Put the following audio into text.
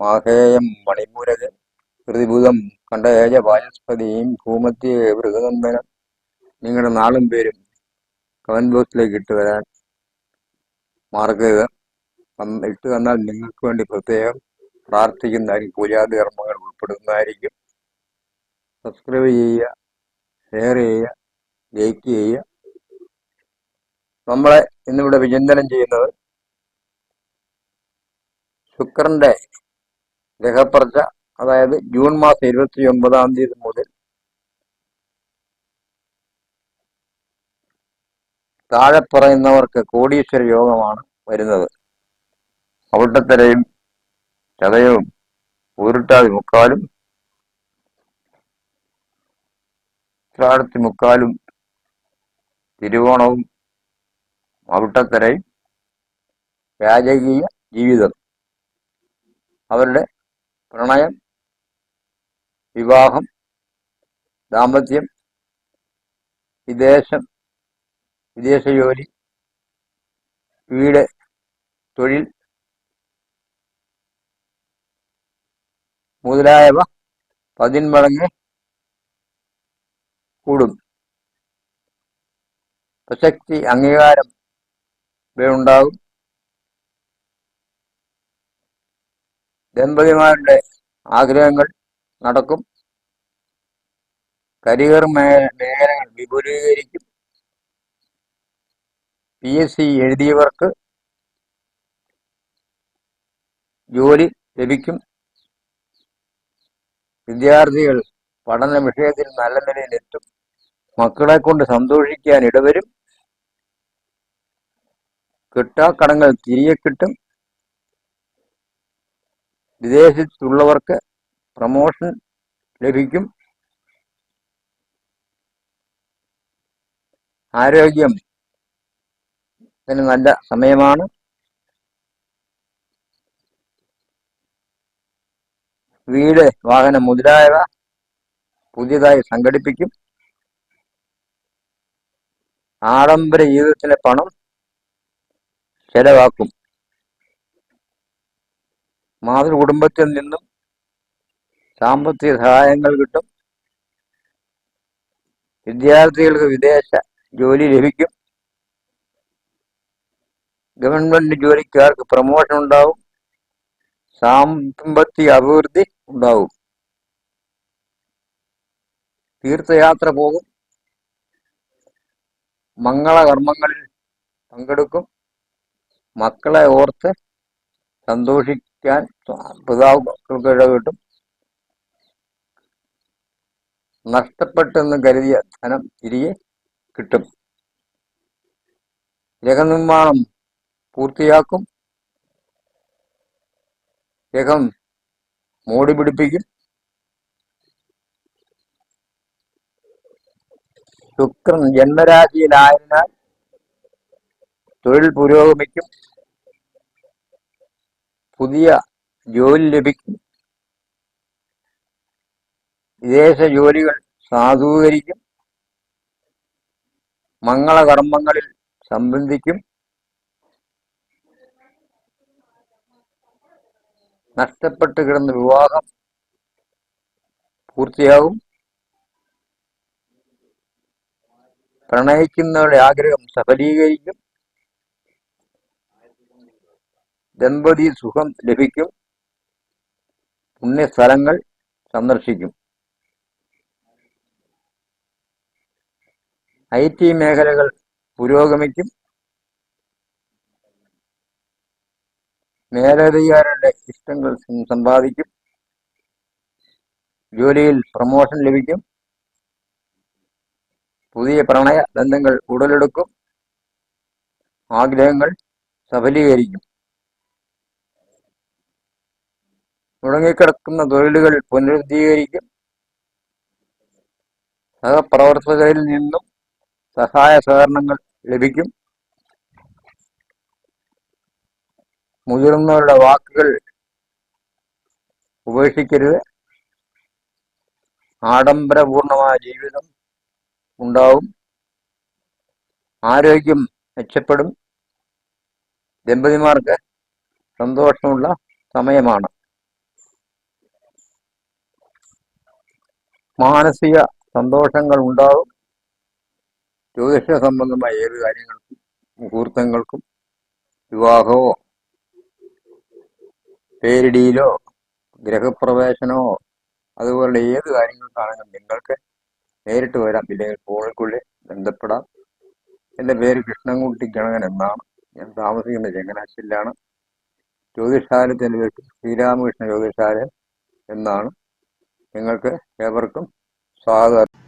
മാഹേയം മണിപൂരക പ്രതിഭൂതം കണ്ട ഏജ വാചസ്പതിയും ഭൂമധ്യ മൃഗനന്ദനം നിങ്ങളുടെ നാളും പേരും കമന്റ് ബോക്സിലേക്ക് ഇട്ട് വരാൻ മറക്കരുത് വന്ന് ഇട്ട് തന്നാൽ നിങ്ങൾക്ക് വേണ്ടി പ്രത്യേകം പ്രാർത്ഥിക്കുന്നതായിരിക്കും പൂജാതി കർമ്മങ്ങൾ ഉൾപ്പെടുന്നതായിരിക്കും. സബ്സ്ക്രൈബ് ചെയ്യുക ഷെയർ ചെയ്യുക ലൈക്ക് ചെയ്യുക. നമ്മളെ ഇന്നിവിടെ വിചിന്തനം ചെയ്യുന്നത് ശുക്രന്റെ ഗ്രഹപ്പർച്ച അതായത് ജൂൺ മാസം ഇരുപത്തി ഒമ്പതാം തീയതി മുതൽ താഴെ പറയുന്നവർക്ക് കോടീശ്വര യോഗമാണ് വരുന്നത്. അവിട്ടത്തരയും ചതയവും ഉരുട്ടാതി മുക്കാലും ഉത്രാടത്തി മുക്കാലും തിരുവോണവും അവിട്ടത്തരയും രാജകീയ ജീവിതം. അവരുടെ പ്രണയം വിവാഹം ദാമ്പത്യം വിദേശം വിദേശ ജോലി വീട് തൊഴിൽ മുതലായവ പതിന്മടങ്ങ് കൂടും. പ്രസക്തി അംഗീകാരം ഇവയുണ്ടാകും ദമ്പതിമാരുടെ ആഗ്രഹങ്ങൾ നടക്കും. കരിയർ മേഖലകൾ വിപുലീകരിക്കും. പി എസ് സി എഴുതിയവർക്ക് ജോലി ലഭിക്കും. വിദ്യാർത്ഥികൾ പഠന വിഷയത്തിൽ നല്ല നിലയിലെത്തും. മക്കളെ കൊണ്ട് സന്തോഷിക്കാൻ ഇടവരും. കിട്ടാക്കടങ്ങൾ തിരികെ കിട്ടും. വിദേശത്തുള്ളവർക്ക് പ്രമോഷൻ ലഭിക്കും. ആരോഗ്യം ഇതിന് നല്ല സമയമാണ്. വീട് വാഹനം മുതലായവ പുതിയതായി സംഘടിപ്പിക്കും. ആഡംബര ജീവിതത്തിലെ പണം ചെലവാക്കും. മാതൃകുടുംബത്തിൽ നിന്നും സാമ്പത്തിക സഹായങ്ങൾ കിട്ടും. വിദ്യാർത്ഥികൾക്ക് വിദേശ ജോലി ലഭിക്കും. ഗവൺമെന്റ് ജോലിക്കാർക്ക് പ്രമോഷൻ ഉണ്ടാവും. സാമ്പത്തിക അഭിവൃദ്ധി ഉണ്ടാവും. തീർത്ഥയാത്ര പോകും. മംഗളകർമ്മങ്ങളിൽ പങ്കെടുക്കും. മക്കളെ ഓർത്ത് സന്തോഷിക്കാൻ പിതാവ് മക്കൾക്ക് നഷ്ടപ്പെട്ടെന്ന് കരുതിയ ധനം തിരികെ കിട്ടും. രഹനിർമ്മാണം പൂർത്തിയാക്കും. രഹം മോടി പിടിപ്പിക്കും. ശുക്രൻ ജന്മരാശിയിലായതിനാൽ തൊഴിൽ പുരോഗമിക്കും. പുതിയ ജോലി ലഭിക്കും. വിദേശ ജോലികൾ സാധൂകരിക്കും. മംഗളകർമ്മങ്ങളിൽ സംബന്ധിക്കും. നഷ്ടപ്പെട്ട് കിടന്ന വിവാഹം പൂർത്തിയാകും. പ്രണയിക്കുന്നവരുടെ ആഗ്രഹം സഫലീകരിക്കും. ദമ്പതി സുഖം ലഭിക്കും. പുണ്യസ്ഥലങ്ങൾ സന്ദർശിക്കും. ഐ ടി മേഖലകൾ പുരോഗമിക്കും. മേലധികാരികളുടെ ഇഷ്ടങ്ങൾ സമ്പാദിക്കും. ജോലിയിൽ പ്രമോഷൻ ലഭിക്കും. പുതിയ പ്രണയ ബന്ധങ്ങൾ ഉടലെടുക്കും. ആഗ്രഹങ്ങൾ സഫലീകരിക്കും. മുടങ്ങിക്കിടക്കുന്ന തൊഴിലുകൾ പുനരുദ്ധീകരിക്കും. സഹപ്രവർത്തകരിൽ നിന്നും സഹായ സഹകരണങ്ങൾ ലഭിക്കും. മുതിർന്നവരുടെ വാക്കുകൾ ഉപേക്ഷിക്കരുത്. ആഡംബരപൂർണമായ ജീവിതം ഉണ്ടാവും. ആരോഗ്യം മെച്ചപ്പെടും. ദമ്പതിമാർക്ക് സന്തോഷമുള്ള സമയമാണ്. മാനസിക സന്തോഷങ്ങൾ ഉണ്ടാകും ജ്യോതിഷ സംബന്ധമായ ഏത് കാര്യങ്ങൾക്കും മുഹൂർത്തങ്ങൾക്കും വിവാഹമോ പേരിടിയിലോ ഗ്രഹപ്രവേശനമോ അതുപോലെ ഏത് കാര്യങ്ങൾക്കാണെങ്കിലും നിങ്ങൾക്ക് നേരിട്ട് വരാം. ഇല്ലെങ്കിൽ ഫോണിൽക്കുള്ളിൽ ബന്ധപ്പെടാം. എന്റെ പേര് കൃഷ്ണൻകുട്ടി ഗണകൻ എന്നാണ്. ഞാൻ താമസിക്കുന്നത് ചങ്ങനാശ്ശേരിയിലാണ്. ജ്യോതിഷാലയത്തിന്റെ പേര് ശ്രീരാമകൃഷ്ണ ജ്യോതിഷാലയം എന്നാണ്. നിങ്ങൾക്ക് ഏവർക്കും സ്വാഗതം.